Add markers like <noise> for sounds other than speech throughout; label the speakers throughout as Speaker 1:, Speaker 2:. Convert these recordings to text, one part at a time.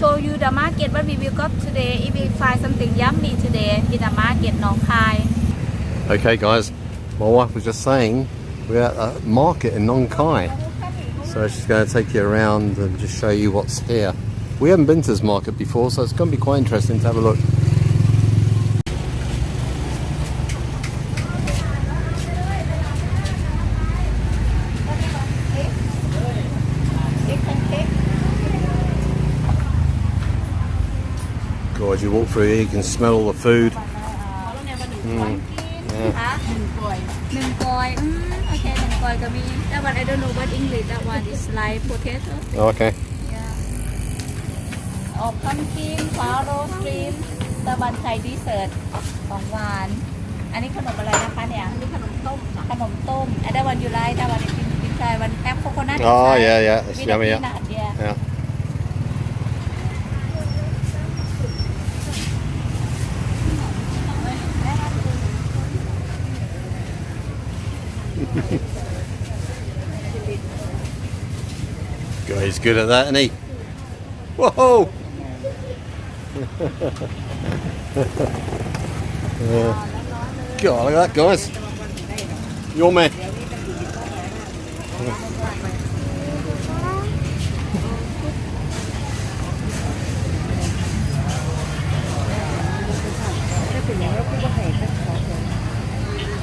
Speaker 1: show you the market what we will got today if we find something yummy today in the market Nongkai.
Speaker 2: Okay guys, my wife was just saying we're at a market in Nong Kai. So she's going to take you around and just show you what's here. We haven't been to this market before, so it's going to be quite interesting to have a look. You walk through here, you can smell all the food.
Speaker 1: คะหนึ่งกอยหนึ่งกอยอืมโอเคหนึ่งกอยก็มี that one I don't know what English that one is like potato
Speaker 2: Oh, okay.
Speaker 1: yeah ออกพัมกินฟาโรสตรีมตะวันไทยดีเซิร์ตของหวาน อันนี้ขนมอะไรนะคะเนี่ยนี่ขนมต้มขนมต้มอันนั้นวันยูไลท์ that one is กินกินใช่วันแอปโคโคนัท
Speaker 2: Oh, yeah, yeah. It's yummy, yeah.
Speaker 1: yeah
Speaker 2: Yeah. He's good at that, isn't he? Whoa! Uh, <laughs> God, look at that, guys. Your man.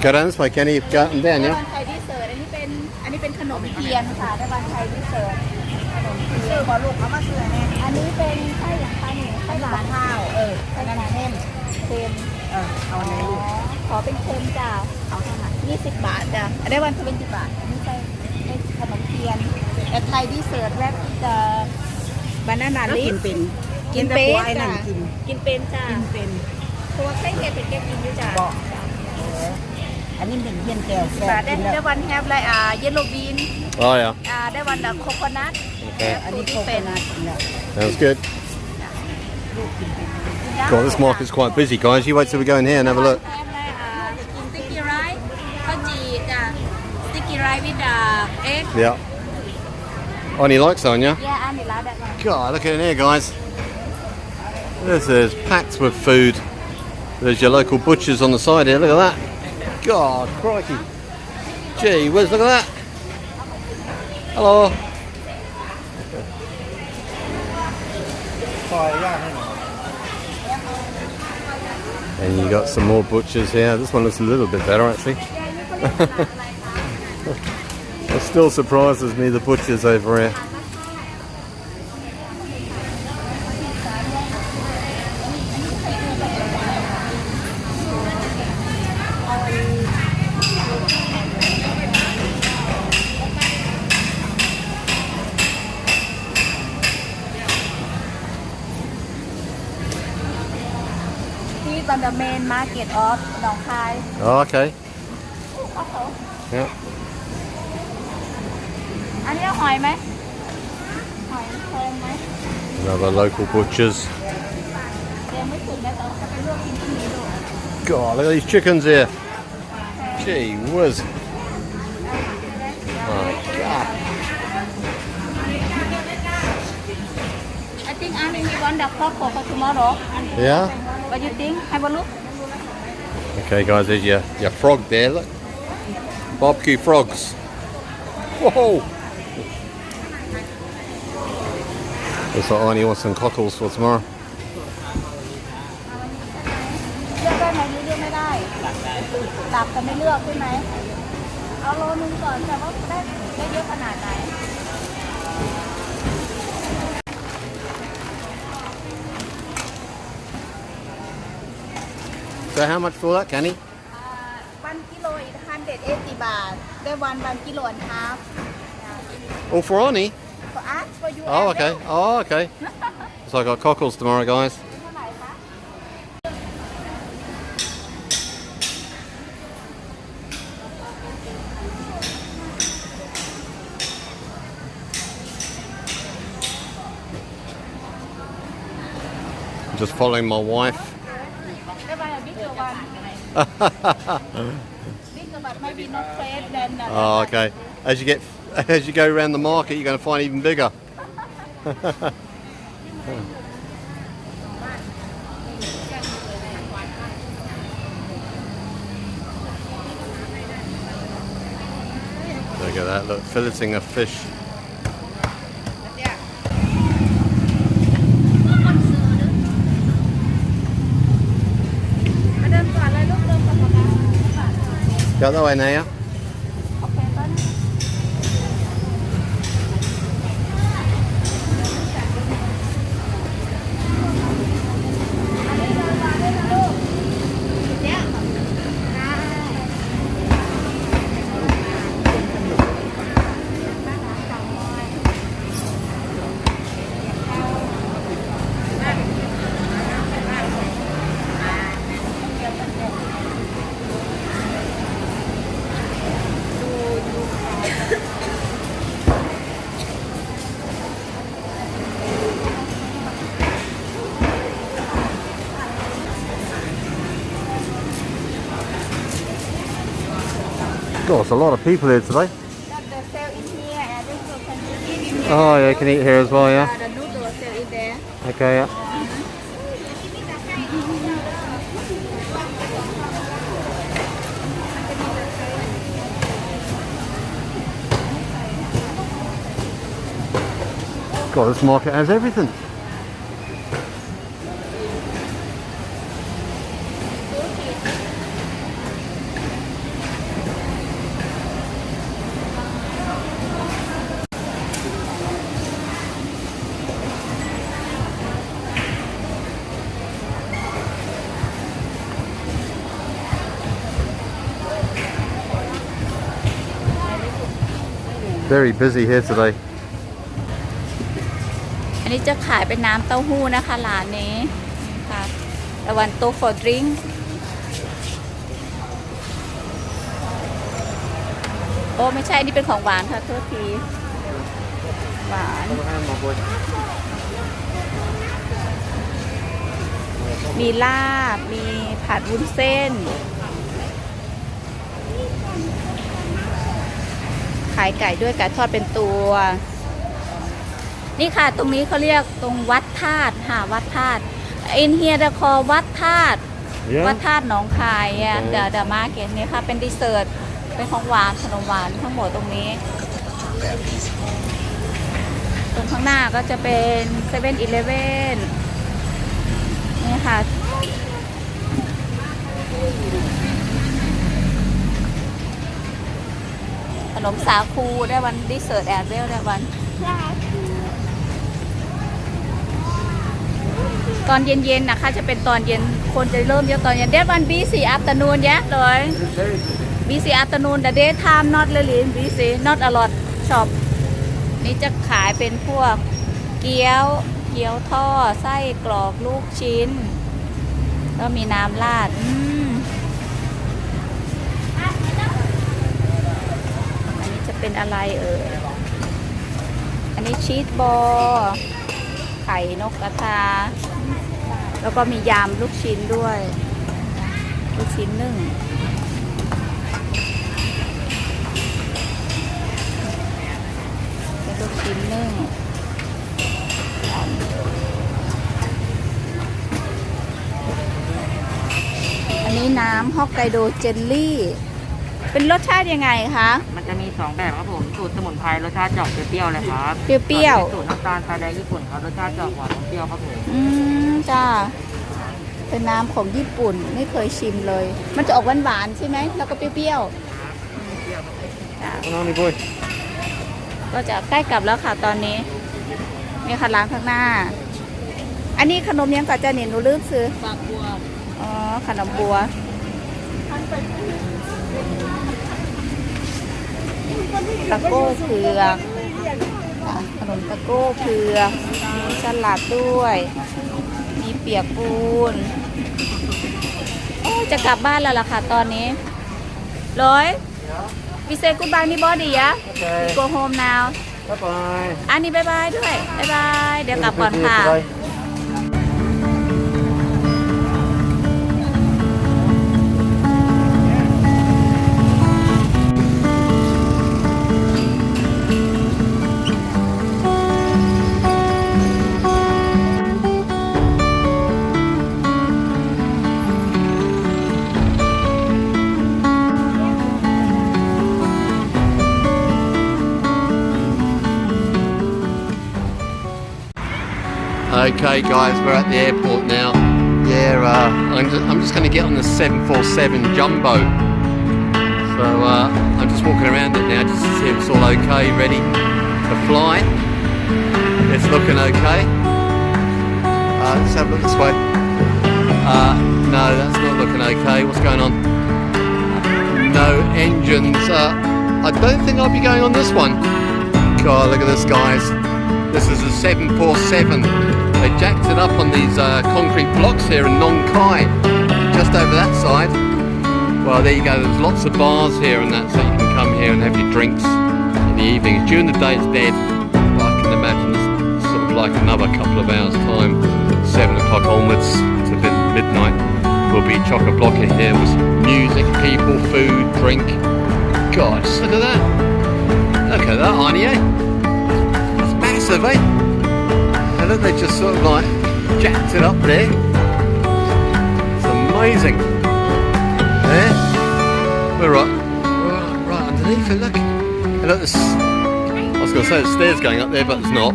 Speaker 2: Go down this way, Kenny. Yeah?
Speaker 1: เป็นขนมเทียนค่ะได้วันไทยดีเซิร์ตขนมเทียนบอลูกเอามาเสือแน่อันนี้เป็นไส้หลังคาหมูไส้หลังข้าว เออไส้หลังเน่มเค็ม
Speaker 3: เออเอาในลูก
Speaker 1: ขอเป็นเค็มจ้าเอาเท่าไหร่ยี่สิบบาทจ้ะอันได้วันเป็นสิบบาทอันนี้ใส่ในขนมเทียนแต่ไทยดีเซิร์ตแรกจะบานานา
Speaker 3: แล้ว
Speaker 1: ลิ
Speaker 3: กินเป็น
Speaker 1: กิน
Speaker 3: แต่
Speaker 1: เป็น
Speaker 3: ผัวไอ้นั่น
Speaker 1: จ้ะ
Speaker 3: กิน
Speaker 1: กินเป็นจ้า
Speaker 3: กินเป็น
Speaker 1: ตัวไส้เห็ดเป็นแกกินอยู่จ้า
Speaker 3: บอกเออ อันนี้เป็นเพี้ยนแก้วแซ่
Speaker 1: แต่
Speaker 3: บ
Speaker 1: ได้
Speaker 3: กินแล้ว
Speaker 1: ได้วันแฮปเลยอ่าเยลโลบีน
Speaker 2: Oh, yeah.
Speaker 1: อ่าได้วันดโคโคนัท
Speaker 2: Okay.
Speaker 3: อันนี้โคโคนัทกินแล้ว
Speaker 2: Sounds good.
Speaker 3: ลูกกินเป็น
Speaker 2: God, this market's quite busy, guys. You wait till we go in here and have a look.
Speaker 1: สติ๊กกี้ไรซ์ข้าวจีจ้ะสติ๊กกี้ไรซ์วิดาเอ็ก
Speaker 2: Yeah. Only likes on you.
Speaker 1: แย่อันนี้ร้านแบบนั้น
Speaker 2: God, look in here, guys. This is packed with food. There's your local butchers on the side here. Look at that. God, crikey. Gee whiz, look at that. Hello. And you got some more butchers here. This one looks a little bit better actually. <laughs> <laughs> it still surprises me the butchers over here.
Speaker 1: ที่บันดาเมนมาร์เก็ตออฟหนองคาย
Speaker 2: Oh, okay.
Speaker 1: โอ้โห
Speaker 2: Yeah.
Speaker 1: อันนี้เอาหอยไหมหอยแพงไหม
Speaker 2: Another local butchers.
Speaker 1: ยังไม่ถึงนะแต่จะไปลวกกินที่นี่ดู
Speaker 2: God, look at these chickens here. Gee whiz. My God.
Speaker 1: I think I need one the pork for tomorrow
Speaker 2: Yeah?
Speaker 1: What do you think have a look
Speaker 2: Okay, guys, there's your, your frog there. Look. Barbecue frogs. Whoa! Looks like Arnie wants some cockles for tomorrow. So how much for that, Kenny?
Speaker 1: Uh, one kilo is 180 baht. That one, one kilo and half. Yeah.
Speaker 2: All for Arnie?
Speaker 1: For us, for you.
Speaker 2: Oh, okay. Oh, okay. so I got cockles tomorrow, guys. Just following my wife
Speaker 1: Maybe not then. Uh,
Speaker 2: oh, okay. As you get, <laughs> as you go around the market, you're going to find even bigger. <laughs> Look at that, look, filleting a fish Got that way now.
Speaker 1: โ There's
Speaker 2: a lot of people here today. Oh, yeah, you can eat here as well, yeah? Okay, yeah. God, this market has everything. Very busy here today.
Speaker 1: อันนี้จะขายเป็นน้ำเต้าหู้นะคะร้านนี้ค่ะตะวันโต for drink โอ้ ไม่ใช่ นี่เป็นของหวานค่ะโทษที หวานมีลาบ มีผัดวุ้นเส้น ขายไก่ด้วยไก่ทอดเป็นตัว นี่ค่ะตรงนี้เขาเรียกตรงวัดธาตุหาวัดธาตุอินเฮียเดคอวัดธาตุวัดธาตุหนองคายอะ
Speaker 2: โอ้
Speaker 1: เดอะเดอะมาร์เก็ตนี่ค่ะ เป็นดีเซอร์ตเป็นของหวานขนมหวานทั้งหมดตรงนี้ ตรงข้างหน้าก็จะเป็นเซเว่นอีเลฟเว่นนี่ค่ะ นมสาคูได้วันดีเซอร์ตแอนเวลได้วัน ตอนเย็นๆนะคะ จะเป็นตอนเย็นคนจะเริ่มเยอะตอนเย็นเดวันบีซีอั t ต r n นูนยะเลยบีซีอั t ต r n นูนแต่เดย์ไทม์ not really busy not a lot shop นี่จะขายเป็นพวกเกี๊ยว เกี๊ยวทอดไส้กรอกลูกชิ้นแล้วมีน้ำราดอืม อันนี้จะ เป็นอะไรเอ่ย อันนี้ชีสบอไข่นกกระทา แล้วก็มียำลูกชิ้นด้วย ลูกชิ้นนึ่งเป็นลูกชิ้นนึ่งอันนี้น้ำฮอกไกโดเจลลี่ เป็นรสชาติยังไงคะ
Speaker 4: มันจะมีสองแบบครับผม สูตรสมุนไพรรสชาติจะออกเปรี้ยวๆเลยครับ
Speaker 1: เปรี้ยวๆ
Speaker 4: ส่นเป็นสูตรน้ำตาลทรายแดงญี่ปุ่นครับรสชาติจะออกหวานอมเปรี้ยวครับผม
Speaker 1: อืมจ้าเป็นน้ำของญี่ปุ่นไม่เคยชิมเลย มันจะออกหวานๆใช่ไหมแล้วก็เปรี้ยวๆจ้ะ
Speaker 2: Come on, boy.
Speaker 1: ก็จะใกล้กลับแล้วค่ะตอนนี้นี่ค่ะร้านข้างหน้า อันนี้ขนมยังก่อนจะเนี่ยหนูลืมซื้อ
Speaker 3: ปากบัว
Speaker 1: อ๋อขนมบัว ตะโก้เผือกอะขนมตะโก้เผือกมีสลัดด้วย มีเปียกปูน โอ้จะกลับบ้านแล้วล่ะค่ะตอนนี้ร้อยวิเซกุบายนี่บอดี้ยะ
Speaker 2: Okay.
Speaker 1: go home now
Speaker 2: Bye bye.
Speaker 1: อันนี้บายบายด้วยบายบาย เดี๋ยวกลับก่อนค่ะ
Speaker 2: Okay, guys, we're at the airport now. Yeah, uh, I'm just, I'm just going to get on the 747 Jumbo. So uh, I'm just walking around it now just to see if it's all okay, ready to fly. It's looking okay. Uh, let's have a look this way. Uh, no, that's not looking okay. What's going on? No engines. Uh, I don't think I'll be going on this one. God, look at this, guys. This is a 747. They jacked it up on these uh, concrete blocks here in Nong Khai, just over that side. Well, there you go. There's lots of bars here and that, so you can come here and have your drinks in the evening. During the day, it's dead. But I can imagine it's sort of like another couple of hours' time, seven o'clock onwards to mid- midnight. Will be chock a block in here with music, people, food, drink. Just look at that. Look at that, Arnie, eh? It's massive, eh? And look, they just sort of like jacked it up there. It's amazing. There. We're right, we're right underneath it, look. And look, there's, I was going to say there's stairs going up there, but it's not.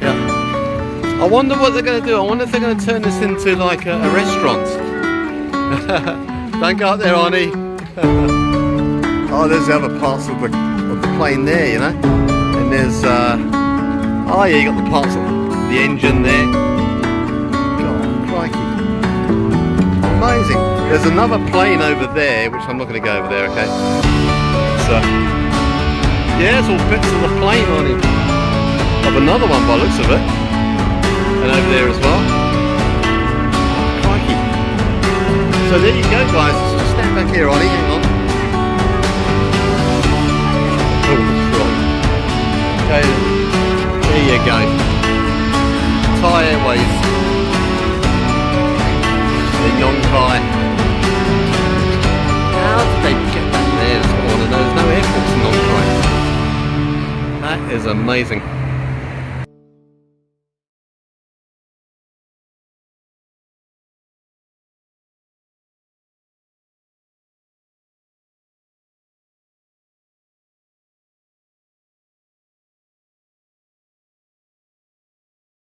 Speaker 2: Yeah. I wonder what they're going to do. I wonder if they're going to turn this into like a, a restaurant. <laughs> Don't go up there, Arnie. <laughs> oh, there's the other parts of the, of the plane there, you know. And there's, uh, oh yeah, you got the parts of the engine there. God, crikey. Amazing. There's another plane over there, which I'm not going to go over there, okay? So, yeah, it's all bits of the plane on it. Of another one by looks of it. And over there as well. Crikey. So there you go, guys. Just stand back here, Ollie. Hang on. Oh. Okay, you go. Thai Airways. The non-Thai. How did they get that there? I want. There's no airports in non-Thai. That is amazing.